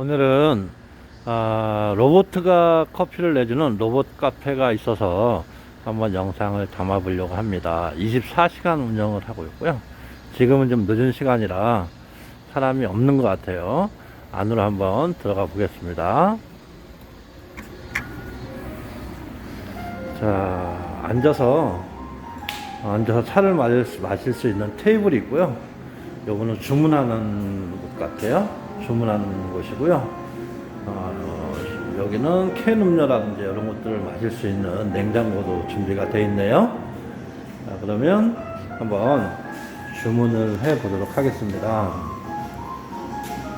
오늘은 아, 로보트가 커피를 내주는 로봇 카페가 있어서 한번 영상을 담아 보려고 합니다. 24시간 운영을 하고 있고요. 지금은 좀 늦은 시간이라 사람이 없는 것 같아요. 안으로 한번 들어가 보겠습니다. 자, 앉아서 앉아서 차를 마실, 수- 있는 테이블이 있고요. 요거는 주문하는 곳 같아요. 주문하는 곳이고요. 어, 여기는 캔 음료라든지 이런 것들을 마실 수 있는 냉장고도 준비가 되어 있네요. 자, 그러면 한번 주문을 해 보도록 하겠습니다.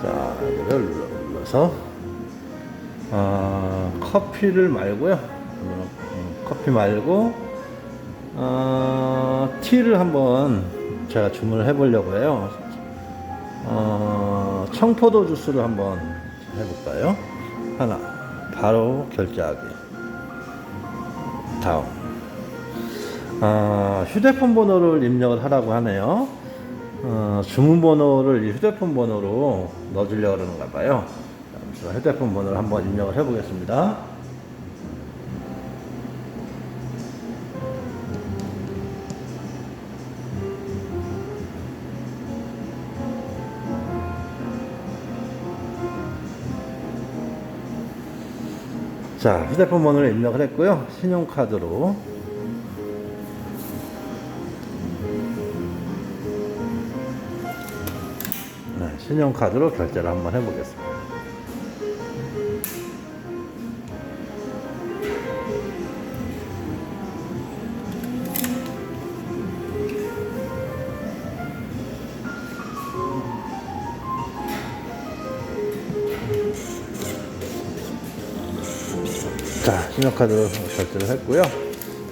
자, 이거를 눌러- 눌러서 어, 커피를 말고요. 음, 커피 말고 어, 티를 한번 제가 주문을 해보려고 해요. 어, 청포도 주스를 한번 해볼까요? 하나, 바로 결제하기. 다음. 아, 휴대폰 번호를 입력을 하라고 하네요. 어, 주문 번호를 이 휴대폰 번호로 넣어주려고 그러는가 봐요. 휴대폰 번호를 한번 입력을 해보겠습니다. 자, 휴대폰 번호를 입력을 했고요. 신용카드로. 네, 신용카드로 결제를 한번 해보겠습니다. 자, 신용카드로 결제를 했고요.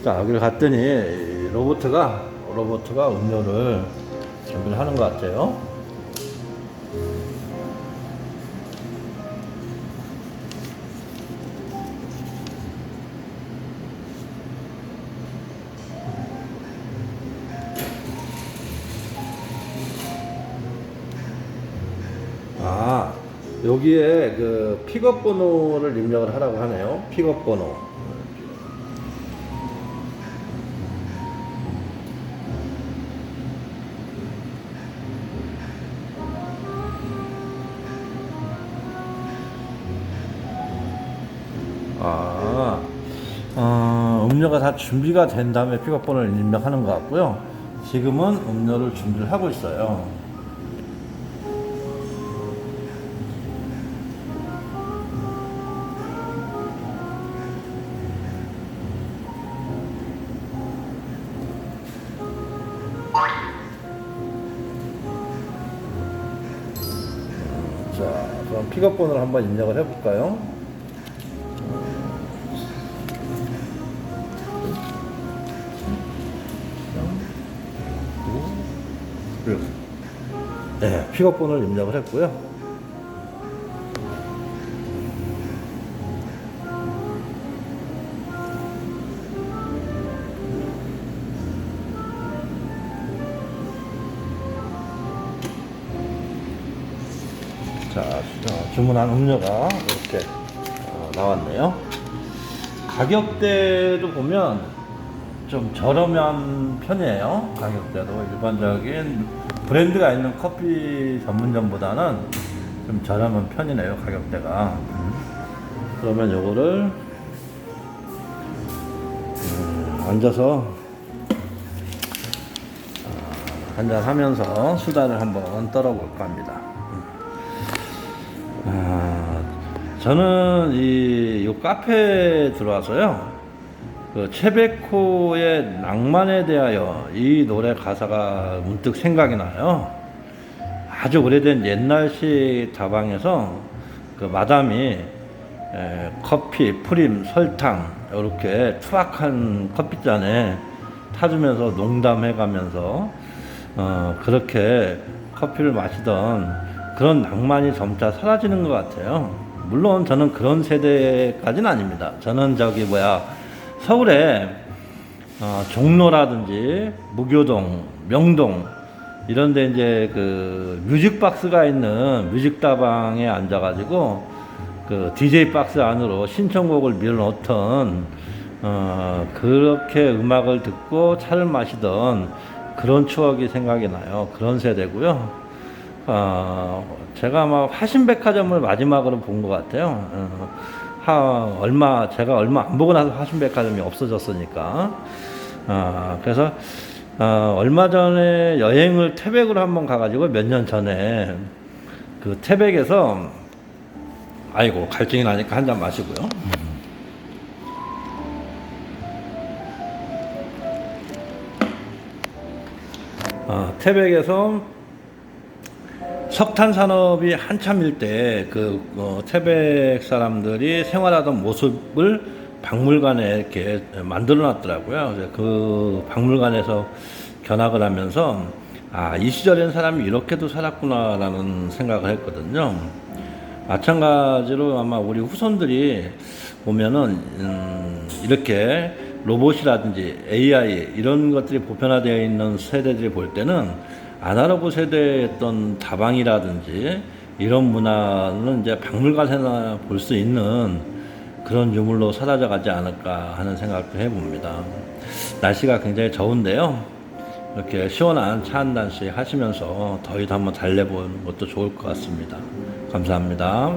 자, 여기를 갔더니 이 로보트가 로보트가 음료를 준비를 하는 것 같아요. 아, 여기에 그 픽업 번호를 입력을 하라고 하네요. 픽업 번호. 아, 어, 음료가 다 준비가 된 다음에 픽업 번호를 입력하는 것 같고요. 지금은 음료를 준비를 하고 있어요. 픽업 번호를 한번 입력을 해볼까요? 네, 픽업 번호를 입력을 했고요. 자, 어, 주문한 음료가 이렇게 어, 나왔네요. 가격대도 보면 좀 저렴한 편이에요. 가격대도 일반적인 브랜드가 있는 커피 전문점보다는 좀 저렴한 편이네요. 가격대가. 음. 그러면 요거를 음, 앉아서 한잔 하면서 수다를 한번 떨어볼까 합니다. 저는 이, 요 카페에 들어와서요. 그 체베코의 낭만에 대하여 이 노래 가사가 문득 생각이 나요. 아주 오래된 옛날식 다방에서 그 마담이 에, 커피, 프림, 설탕 이렇게 투박한 커피잔에 타주면서 농담해가면서 어, 그렇게 커피를 마시던 그런 낭만이 점차 사라지는 것 같아요. 물론 저는 그런 세대까지는 아닙니다. 저는 저기 뭐야 서울에 어, 종로라든지 무교동, 명동 이런데 이제 그 뮤직박스가 있는 뮤직다방에 앉아가지고 그 DJ 박스 안으로 신청곡을 밀어넣던 어, 그렇게 음악을 듣고 차를 마시던 그런 추억이 생각이 나요. 그런 세대고요. 어, 제가 아마 화신백화점을 마지막으로 본 것 같아요. 어, 하, 얼마, 제가 얼마 안 보고 나서 화신백화점이 없어졌으니까. 아, 그래서, 어, 얼마 전에 여행을 태백으로 한번 가가지고 몇 년 전에 그 태백에서, 아이고, 갈증이 나니까 한 잔 마시고요. 어, 태백에서 석탄 산업이 한참일 때그 태백 사람들이 생활하던 모습을 박물관에 이렇게 만들어 놨더라고요. 그 박물관에서 견학을 하면서 아, 이 시절엔 사람이 이렇게도 살았구나라는 생각을 했거든요. 마찬가지로 아마 우리 후손들이 보면은 음, 이렇게 로봇이라든지 AI 이런 것들이 보편화되어 있는 세대들이 볼 때는 아날로그 세대였던 다방이라든지 이런 문화는 이제 박물관에나 볼 수 있는 그런 유물로 사라져 가지 않을까 하는 생각도 해봅니다. 날씨가 굉장히 더운데요. 이렇게 시원한 차 한 잔씩 하시면서 더위도 한번 달래보는 것도 좋을 것 같습니다. 감사합니다.